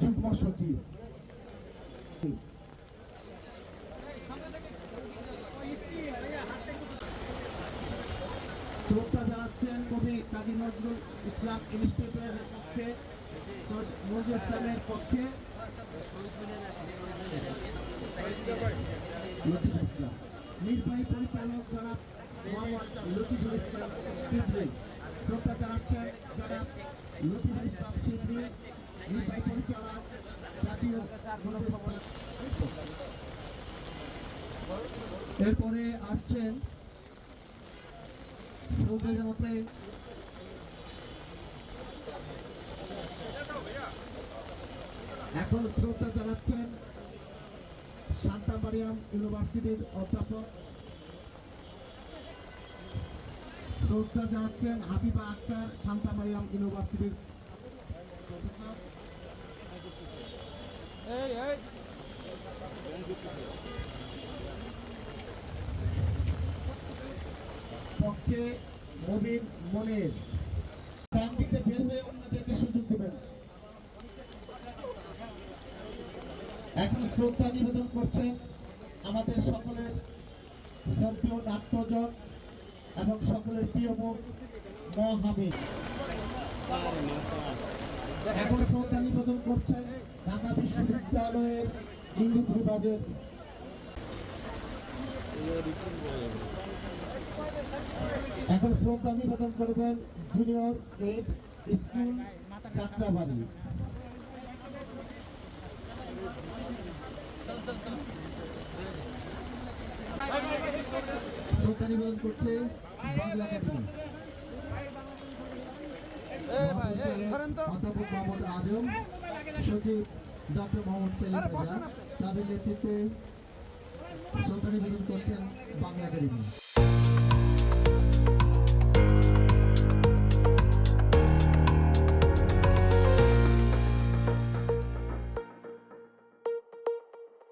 যুগ্ম সচিব শ্রদ্ধা জানাচ্ছেন কবি কাজী নজরুল ইসলাম ইনস্টিটিউটের পক্ষে, নজরুল ইসলামের পক্ষে। নির্বাহী পরিচালক জনাব মোহাম্মদ লতিফুল ইসলাম সিদ্দিক। শ্রদ্ধা জানাচ্ছেন জনাব লতিফুল ইসলাম সিদ্দিক। নির্বাহী পরিচালক এরপরে আসছেন এখন শ্রদ্ধা জানাচ্ছেন শান্তা মারিয়াম ইউনিভার্সিটির অধ্যাপক। শ্রদ্ধা জানাচ্ছেন হাবিবা আক্তার শান্তা মারিয়াম ইউনিভার্সিটির প্রফেসর। পক্ষে মবিন মনের। ক্যান্টিতে বের হয়ে অন্যদেরকে সুযোগ দেবেন। এখন শ্রদ্ধা নিবেদন করছেন আমাদের সকলের শ্রদ্ধেয় নাট্যজন এবং সকলের প্রিয় মুখ মহামিদ এখন শ্রদ্ধা নিবেদন করছেন ঢাকা বিশ্ববিদ্যালয়ের ইংরেজ বিভাগের এখন শ্রদ্ধা নিবেদন করবেন জুনিয়র এইট স্কুল যাত্রাবাড়ি শ্রদ্ধা নিবেদন করছে অধ্যাপক মোহাম্মদ আজম, সচিব ডক্টর মোহাম্মদ সেলিম তাদের নেতৃত্বে শ্রদ্ধা নিবেদন করছেন বাংলা একাডেমি।